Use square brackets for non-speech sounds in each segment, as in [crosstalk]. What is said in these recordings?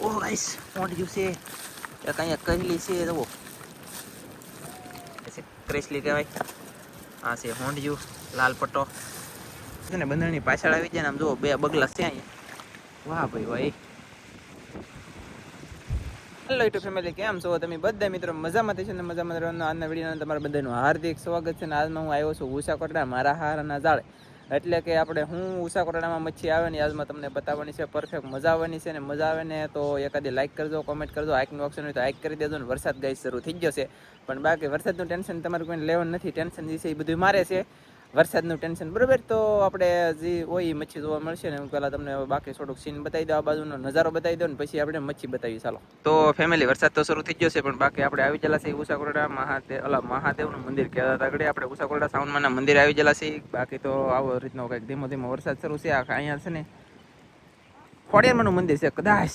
ઓહ guys મોંઢિયું છે. અહીંયા કહેલી છે જુઓ. ક્રેસલી કહેવાય. આ છે હોંડિયું, લાલ પટ્ટો. ને, બંદરની પાછળ આવી જાય ને, આમ જુઓ, બે બગલા છે અહીંયા. વાહ ભાઈ ભાઈ હેલો યુટ્યુબ ફેમિલી કેમ છો? તમે બધા મિત્રો મજામાં છે ને? મજામાં રહેવાનું. આજના વિડીયોમાં તમારા બધાનું હાર્દિક સ્વાગત છે ને આજમાં હું આવ્યો છું ઉષાકોટડા મારા હારના જાળે એટલે કે આપણે હું ઉષા કોટડામાં મચ્છી આવે ને આજમાં તમને બતાવવાની છે. પરફેક્ટ મજા આવવાની છે ને મજા આવે ને તો એકાદી લાઇક કરજો કોમેન્ટ કરજો. આઈકનું ઓપ્શન હોય તો આઈક કરી દેજો ને વરસાદ ગાઈ શરૂ થઈ છે પણ બાકી વરસાદનું ટેન્શન તમારે કોઈ લેવાનું નથી. ટેન્શન જે છે એ બધું મારે છે. વરસાદનું ટેન્શન બરોબર? તો આપણે જે હોય મચ્છી જોવા મળશે ને, હું પહેલાં તમને બાકી થોડુંક સીન બતાવી દો આ બાજુનો નજારો બતાવી દો ને, પછી આપણે મચ્છી બતાવી ચાલો. તો ફેમિલી વરસાદ તો શરૂ થઈ ગયો છે, પણ બાકી આપણે આવી ગયેલા છે ઉષાકોરડા, મહાદેવ, અલા, મહાદેવનું મંદિર કહેવાતા આગળ. આપણે ઉષાકોરડા સાઉન્ડમાંના મંદિર આવી ગયેલા છે બાકી તો આવો રીતનો કંઈક ધીમો ધીમો વરસાદ શરૂ છે. આ અહીંયા છે ને, ખોડિયારમાંનું મંદિર છે, કદાચ.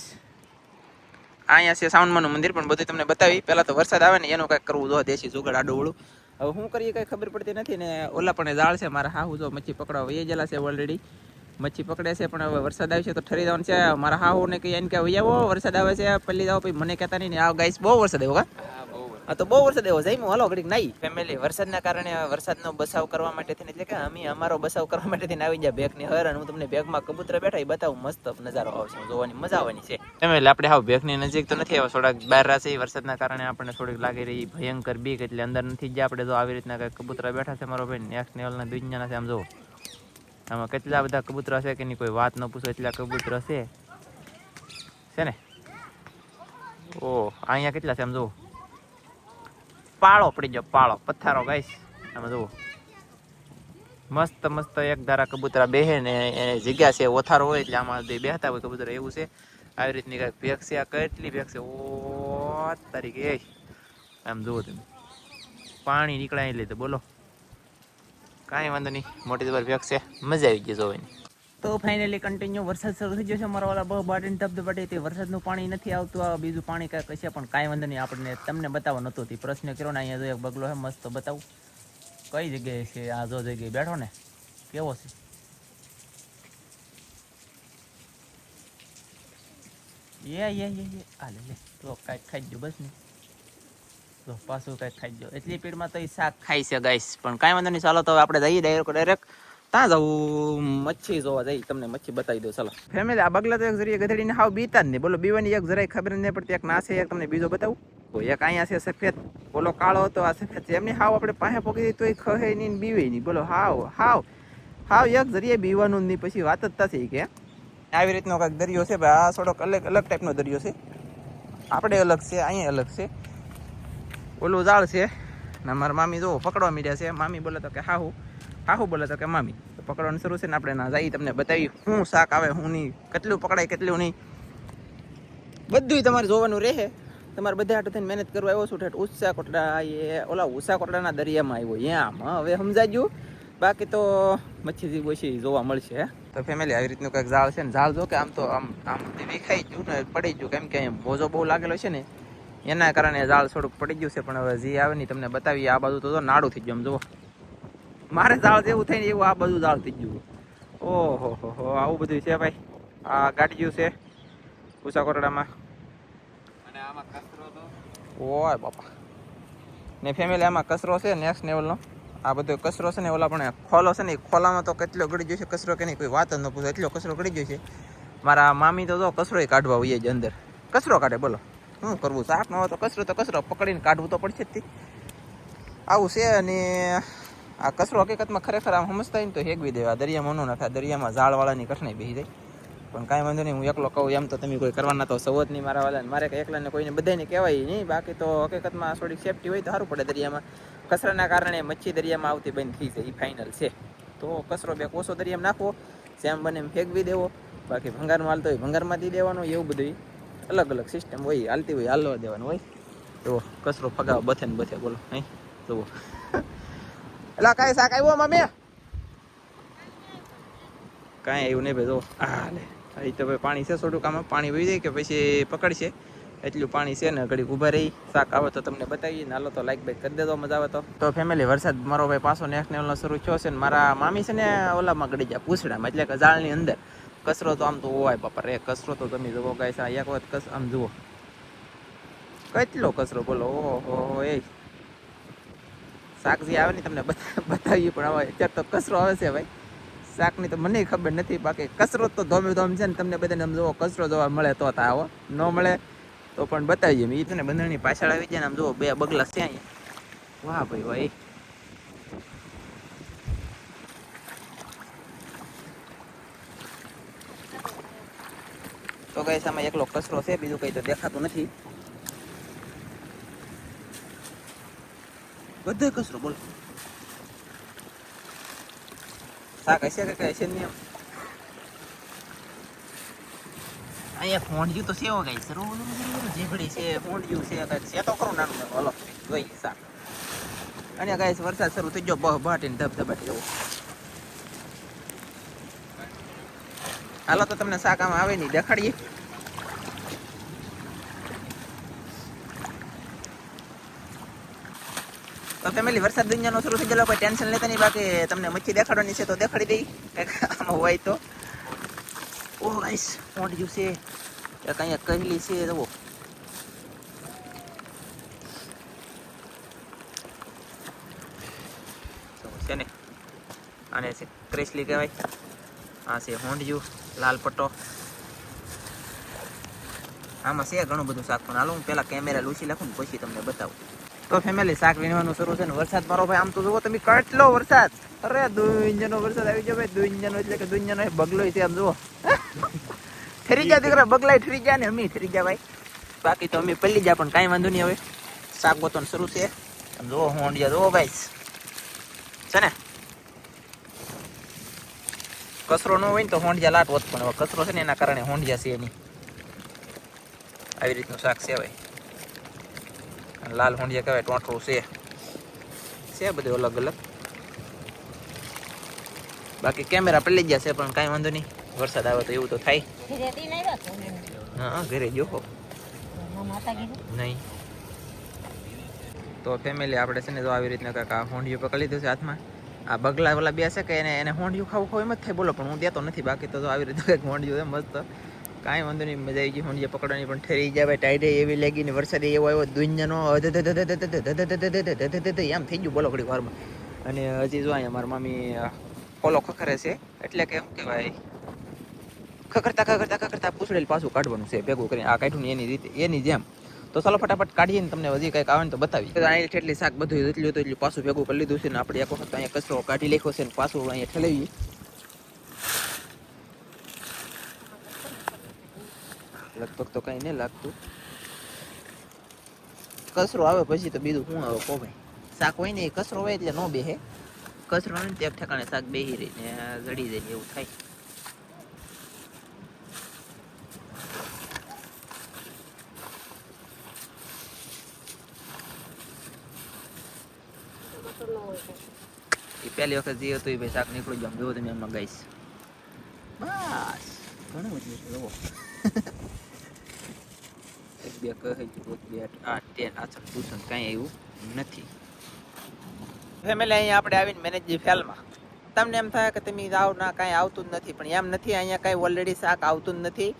અહીંયા છે સાઉન્ડમાંનું મંદિર, પણ બધું તમને બતાવી. પહેલાં તો વરસાદ આવે ને, એનું કંઈક કરવું જો દેશી જુગાડ આડું હવે શું કરીએ, કંઈ ખબર પડતી નથી ને, ઓલા પણ જાળ છે, મારા હાહુ જો મચ્છી પકડવા વહી ગયેલા છે ઓલરેડી મચ્છી પકડે છે, પણ હવે વરસાદ આવે છે તો ઠરી જવાનું છે. મારા હાહુ ને કહીએ એને કે વહી આવો વરસાદ આવે છે પલ્લી જાઓ, પછી મને કહેતા નહીં આ ગાઈસ બહુ વરસાદ આવ્યો, કા? હા તો બહુ વરસાદ એવો જઈમું હલો ઘડીક નહીં ફેમિલી વરસાદના કારણે વરસાદનો બસાવ કરવા માટે થઈને એટલે કે અમે અમારો બસાવ કરવા માટે થઈને આવી ગયા બેગની હર અને હું તમને બેગમાં કબૂતર બેઠા એ બતાવું મસ્ત નજારો આવશે જોવાની મજા આવવાની છે. ફેમિલી આપણે હાવ બેગની નજીક તો નથી આવ્યા. થોડાક બહાર રાશે વરસાદના કારણે આપણને થોડીક લાગી રહી ભયંકર બીક એટલે અંદર નથી ગયા આપણે. જો આવી રીતના કંઈક કબૂતરા બેઠા છે મારો ભાઈ નેક્સ્ટ લેવલના દુનિયાના છે આમ જો આમાં કેટલા બધા કબૂતરા છે કે નહીં કોઈ વાત ન પૂછો એટલા કબૂતરા છે. છે ને? ઓ અહીંયા કેટલા છે આમ જુઓ. પાળો પડી ગયો, પાળો. પથ્થારો ગાઈશ આમાં જુઓ. મસ્ત મસ્ત એક ધારા કબૂતરા બેહે ને એ જગ્યા છે, ઓથારો હોય એટલે આમાં બેહતા હોય કબૂતરા, એવું છે. આવી રીતની કાંઈક ભેગ આ કેટલી ભેગ ઓ તારીખે આમ જુઓ તમે. પાણી નીકળાય લીધે બોલો. કાંઈ વાંધો નહીં. મોટી જબર ભેગ મજા આવી ગઈ જોવાની. તો ફાઇનલી કન્ટિન્યુ વરસાદ શરૂ થઈ ગયો છે. વાળા બહુ બાટીને ધબધબાટી તે વરસાદનું પાણી નથી આવતું. આ બીજું પાણી કાંઈ કશે પણ કાંઈ વાંધો નહીં. આપણને તમને બતાવવા નહોતું હતી. પ્રશ્ન કર્યો ને અહીંયા જો એક બગલો છે, મસ્ત બતાવું. કઈ જગ્યાએ છે? આ જો જગ્યાએ બેઠો ને, કેવો છે? યે યે યે યે આ લે લે. તો કાંઈક ખાઈ જો બસ ને. તો પાછું કાંઈક ખાઈ જો એટલી પીડમાં તો એ શાક ખાઈ છે ગાઈસ પણ કાંઈ વાંધો નહીં. ચાલો તો આપણે જઈએ ડાયરેક્ટ ડાયરેક્ટ ત્યાં જવું મચ્છી જોવા જઈ, તમને મચ્છી બતાવી દઉં, ચાલો. ફેમિલી આ બગલા તો એક જરીએ ગધેડીને હાવ બીતા જ નહીં બોલો, બીવાની એક જરાય ખબર નહીં પડતી. એક ના છે, એક તમને બીજો બતાવું. તો એક અહીંયા છે સફેદ. બોલો, કાળો હતો, આ સફેદ છે. એમની હાવ આપણે પાસે પોકી તો એ ખહે નહીં બીવે નહીં. બોલો, હાવ હાવ. હાવ એક જરીએ બીવાનું નહીં. પછી વાત જ થશે કે આવી રીતનો કાંઈક દરિયો છે, ભાઈ. આ થોડોક અલગ અલગ ટાઈપનો દરિયો છે. આપણે અલગ છે, અહીંયા અલગ છે. ઓલું ઝાડ છે. ને મારા મામી જો, પકડવા મીડ્યા છે. મામી બોલે તો કે હાહુ. હાહુ બોલે તો કે, મામી, તો પકડવાનું શરૂ છે ને આપણે ના જઈ તમને બતાવી શું શાક આવે શું નહીં. કેટલું પકડાય, કેટલું નહીં. બધું તમારે જોવાનું રહે. તમારે બધા હાટું થઈને મહેનત કરવા આવ્યો છું ઠેઠ ઉષા કોટડા એ ઓલા ઉષા કોટડાના દરિયામાં આવ્યો. એમ હવે સમજાજો. બાકી તો મચ્છી પછી જોવા મળશે તો ફેમિલી આવી રીતનું કંઈક ઝાડ છે ને, ઝાડ જો કે આમ તો આમ આમ વિખાઈ ગયું ને, પડી ગયું. કેમ કે અહીંયા ભોજો બહુ લાગેલો છે ને, એના કારણે ઝાડ થોડુંક પડી ગયું છે, પણ હવે જે આવે ને તમને બતાવીએ. આ બાજુ તો નાડું થઈ ગયું, આમ જુઓ. મારે ઝાડ જેવું થઈને એવું આ બધું ઝાડ થઈ ગયું. ઓહો હો હો આવું બધું છે ભાઈ. આ ગાડી ગયું છે ઉષા કોટડામાં અને આમાં કચરો તો? ઓય બાપા. ને ફેમિલી આમાં કચરો છે નેક્સ્ટ લેવલનો આ બધો કચરો છે ને ઓલા પણ ખોલો છે ને એ ખોલામાં તો કેટલો ગળી ગયો છે કચરો કે નહીં કોઈ વાત જ ન પૂછો એટલો કચરો ગળી ગયો છે. મારા મામી તો જો કચરો કાઢવા હોઈએ જ અંદર. કચરો કાઢે બોલો. શું કરવું? શાક ન હોય તો કચરો તો કચરો પકડીને કાઢવું તો પડશે જ આવું છે અને આ કચરો હકીકતમાં ખરેખર આમ સમજતા ને તો હેગવી દેવા. દરિયામાં ન નાખે દરિયામાં ઝાડવાળાની કઠણાઈ બેસી જાય. પણ કાંઈ વાંધો નહીં, હું એકલો કહું એમ તો તમે કોઈ કરવાના તો સવત નહીં મારા વાળાને મારે એકલાને કોઈને બધાને કહેવાય નહીં. બાકી તો હકીકતમાં થોડીક સેફટી હોય તો સારું પડે દરિયામાં. કચરાના કારણે મચ્છી દરિયામાં આવતી બંધ થઈ જાય. એ ફાઇનલ છે. તો કચરો બે કોસો દરિયામાં નાખવો. જેમ બને એમ ફેંકવી દેવો. બાકી ભંગારમાં હાલતો હોય ભંગારમાં દી દેવાનો એવું બધું અલગ અલગ સિસ્ટમ હોય, હાલતી હોય, હાલવા દેવાનું હોય. તો કચરો ફગાવો, બથે ને બથે, બોલો. અહીં જુઓ. એટલે કાંઈ શાક આવ્યો મામી કાંઈ આવ્યું નહીં ભાઈ, જો. હા લે, આ તો ભાઈ પાણી છે થોડુંક આમાં. પાણી વહી જાય કે પછી પકડશે. એટલું પાણી છે ને ઘડીક ઊભા રહી. શાક આવે તો તમને બતાવીએ. હાલો તો લાઈક બાઈક કરી દેજો, મજા આવે તો. તો ફેમિલી વરસાદ મારો ભાઈ પાછો નેક્સ્ટ લેવલનો શરૂ થયો છે ને મારા મામી છે ને ઓલામાં ગળી જાય પૂછડામાં, એટલે કે ઝાડની અંદર. કચરો તો આમ તો હોય બાપા રે, કચરો તો તમે જુઓ ગાય આ એક વખત કસ આમ જુઓ. કેટલો કચરો બોલો, ઓહો, એ શાક જે આવે ને તમને બતાવીએ, પણ હવે અત્યારે તો કચરો આવે છે ભાઈ. શાકની તો મને ખબર નથી, બાકી કચરો તો ધોમે ધોમ છે ને તમને બધાને આમ જુઓ, કચરો જોવા મળે તો તા આવો. ન મળે તો પણ બતાવીએ. એ તને બંધણની પાછળ આવી જાય ને આમ જુઓ, બે બગલા છે અહીંયા. વાહ ભાઈ ભાઈ તો કઈ આમાં એકલો કચરો છે, બીજું કઈ તો દેખાતું નથી. બધો કચરો, બોલો. શાક હશે કે કઈ હશે નહીં અહીંયા ફોંડ્યું તો સેવો ગાઈ સર રોજ ઘડી છે ફોંડ્યું છે કાંઈક છે. તો ખરું નાનું હલો. જોઈ, શાક. અને ગાઈસ, વરસાદ શરૂ થઈ ગયો બહ બહાટીને ધબ ધબાટી જવું. હાલો, તો તમને શાક આમાં આવે નહીં. દેખાડીએ. ફેમિલી વરસાદ દુનિયાનો શરૂ થઈ ગયેલો કોઈ ટેન્શન લેતા નહીં બાકી તમને મચ્છી દેખાડવાની છે તો દેખાડી દઈ કંઈક આમાં હોય તો ઓ ગાઈસ મોટ જ્યુ છે એક અહીંયા કહેલી છે જુઓ જુઓ, છે ને આને છે ક્રેસલી કહેવાય આ છે હોંડિયું લાલ પટ્ટો આમાં છે ઘણું બધું શાક પણ હાલો હું પેલા કેમેરા લૂસી નાખું ને પછી તમને બતાવું તો ફેમિલી શાક વીણવાનું શરૂ છે ને વરસાદ મારો ભાઈ, આમ તો જુઓ તમે કેટલો વરસાદ. અરે દુંજનો વરસાદ આવી ગયો ભાઈ દુંજનો એટલે કે દુંજનો બગલો છે આમ જુઓ. ઠરી ગયા દીકરા, બગલાય ઠરી ગયા ને અમે ઠરી ગયા ભાઈ. બાકી તો અમે પલ્લી ગયા, પણ કાંઈ વાંધો નહીં હવે. શાક ગોતવાનું શરૂ છે. જુઓ હોંડિયા જુઓ ભાઈ. છે ને? કચરો ન હોય ને તો હોંડિયા લાટ હોત પણ કચરો છે ને એના કારણે હોંડિયા છે એની. આવી રીતનું શાક છે ભાઈ લાલ હોંડિયા કહેવાય ટોટરું છે. છે બધું અલગ અલગ. બાકી કેમેરા પડી ગયા છે, પણ કાંઈ વાંધો નહીં. વરસાદ આવે તો એવું તો થાય. હા ઘરે જોહો નહીં. તો ફેમિલી આપણે છે ને તો આવી રીતના કાંઈક આ હોંડિયું પકડી લીધું છે હાથમાં. આ બગલા વાલા બે છે કે એને એને હોંડિયું ખાવું ખાવું એમ જ થાય બોલો, પણ હું દેતો નથી. બાકી તો આવી રીતે કંઈક હોંડિયું મસ્ત કાંઈ વાંધો નહીં મજા આવી ગઈ હોંડિયા પકડવાની પણ ઠરી જાય ભાઈ ટાઈડે એવી લાગી ને વરસાદ એવો આવ્યો દુનિયાનો એમ થઈ ગયું બોલો ઘડી વારમાં અને હજી જો અહીંયા મારા મામી પોલો ખખરે છે એટલે કે શું કહેવાય ખખરતા ખખરતા ખખરતા પૂછડેલ પાછું કાઢવાનું છે ભેગું કરીને આ કાઢ્યું એની રીતે એની જેમ તો ચાલો ફટાફટ કાઢીએ ને તમને હજી કંઈક આવે ને તો બતાવી અહીં એટલી શાક બધું એટલું હતું એટલું પાછું ભેગું કરી લીધું છે ને આપણે એક વખત અહીંયા કચરો કાઢી લખ્યો છે ને પાછું અહીંયા ઠેલાવીએ લગભગ તો કઈ નહીં લાગતું. કચરો આવે પછી તો બીજું શું આવે કો ભાઈ? શાક હોય ને એ કચરો હોય એટલે ન બેહે. કચરો હોય ને તે એક ઠેકાણે શાક બેહી રહી ને જડી જાય એવું થાય. એ પહેલી વખત જે હતું એ ભાઈ શાક નીકળી ગયું જો તમે, એમાં ગઈશ બસ. ઘણું બધું એક [laughs] બે કહે બે આઠ તેર આછળ ટ્યુશન કાંઈ આવ્યું નથી. ફેમિલી, અહીંયા આપણે આવીને મેનેજ ફેલમાં તમને એમ થાય કે તમે આવ ના, કાંઈ આવતું જ નથી, પણ એમ નથી, અહીંયા કાંઈ ઓલરેડી શાક આવતું જ નથી.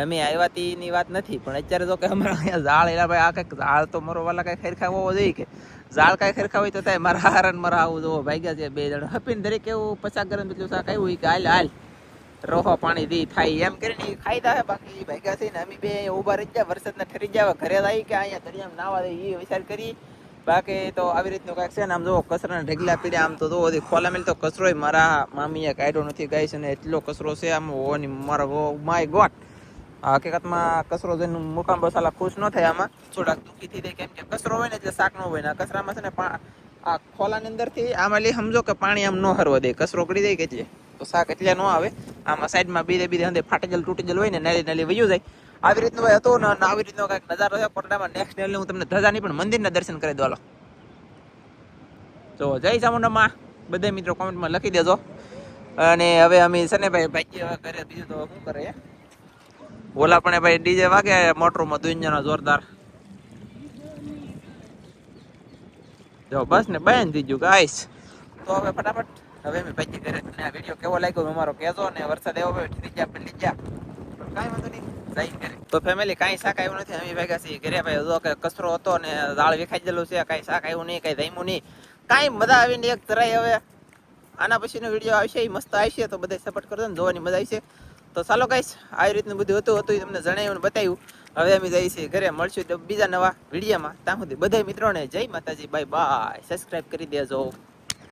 અમે આવ્યા તેની વાત નથી, પણ અત્યારે તો કે અમારા અહીંયા ઝાડ એલા ભાઈ, આ કંઈક ઝાડ તો મારો વાલા કાંઈ ખરખા હોવો જોઈએ કે? ઝાડ કાંઈ ખરખા હોય તો થાય, મારા હારણ મારા આવું જોવો, ભાગ્યા છે બે જણ. હપીને, દરેક એવું પચાસ ગરમ જેટલું શાક આવ્યું કે હાલ હાલ. રોહો પાણી દી થાય એમ કરીને ખાઈ દે બાકી ભાગ્યા થઈને અમે બે ઊભા રહી ગયા, વરસાદના ઠરી ગયા ઘરે આવી કે અહીંયા દરિયામાં નાવા દે એ વિચાર કરી. બાકી તો આવી રીતનું કાંઈક છે ને, આમ જો કચરાના ઢગલા પીડ્યા, આમ તો જો ખોલા મેલ તો કચરોય મારા મામીએ કાઢ્યો નથી, ગાય છે ને એટલો કચરો છે, આમ ઓની મારા માય ગોટ હકીકતમાં કચરો જોઈને મુકામ બસાલા ખુશ ન થાય આમાં. થોડાક દુઃખી થઈ જાય કેમ કે કચરો હોય ને એટલે શાક ન હોય ને કચરામાં છે ને આ ખોલાની અંદરથી આમાં લઈ સમજો કે પાણી આમ ન હરવા દે, કચરો કરી દે કે એટલે. તો શાક એટલે ન આવે. આમાં સાઈડમાં બીજે બીજે અંદર ફાટી જલ તૂટી હોય ને, નાલી નાલી વયું જાય. આવી રીતનું હતો ને આવી રીતનો કાંઈક નજારો છે કોટડામાં નેક્સ્ટ લેવલ હું તમને ધજાની પણ મંદિરના દર્શન કરી દો તો જય ચામુંડામાં. બધા મિત્રો કોમેન્ટમાં લખી દેજો. અને હવે અમે ને ભાઈ ભાઈ હવે બીજું તો શું કરે? ઓલા પણ ભાઈ ડીજે વાગે, મોટરમાં દુનિયાનો જોરદાર. જો, બસ ને બેન થઈ ગયું ગાઈસ તો હવે ફટાફટ હવે મેં પછી ઘરે અને આ વીડિયો કેવો લાગ્યો અમારો કહેજો ને વરસાદ એવો હોય ત્રીજા પેલી જા કાંઈ વાંધો નહીં. તો ફેમિલી કાંઈ શાક આવ્યું નથી? અમે ભેગા છીએ. ઘરે ભાઈ જો કે કચરો હતો ને દાળ વિખાઈ ગયેલું છે, કાંઈ શાક આવ્યું નહીં, કાંઈ જમ્યું નહીં. કાંઈ મજા આવીને એક તરાય હવે. આના પછીનો વીડિયો આવશે એ મસ્ત આવશે, તો બધા સપોર્ટ કરજો ને, જોવાની મજા આવશે. તો ચાલો ગાઈસ આવી રીતનું બધું હતું હતું તમને જણાવ્યું ને બતાવ્યું. હવે અમે જઈએ છીએ ઘરે, મળશું બીજા નવા વિડીયોમાં ત્યાં સુધી બધા મિત્રોને જય માતાજી બાય બાય સબસ્ક્રાઈબ કરી દેજો.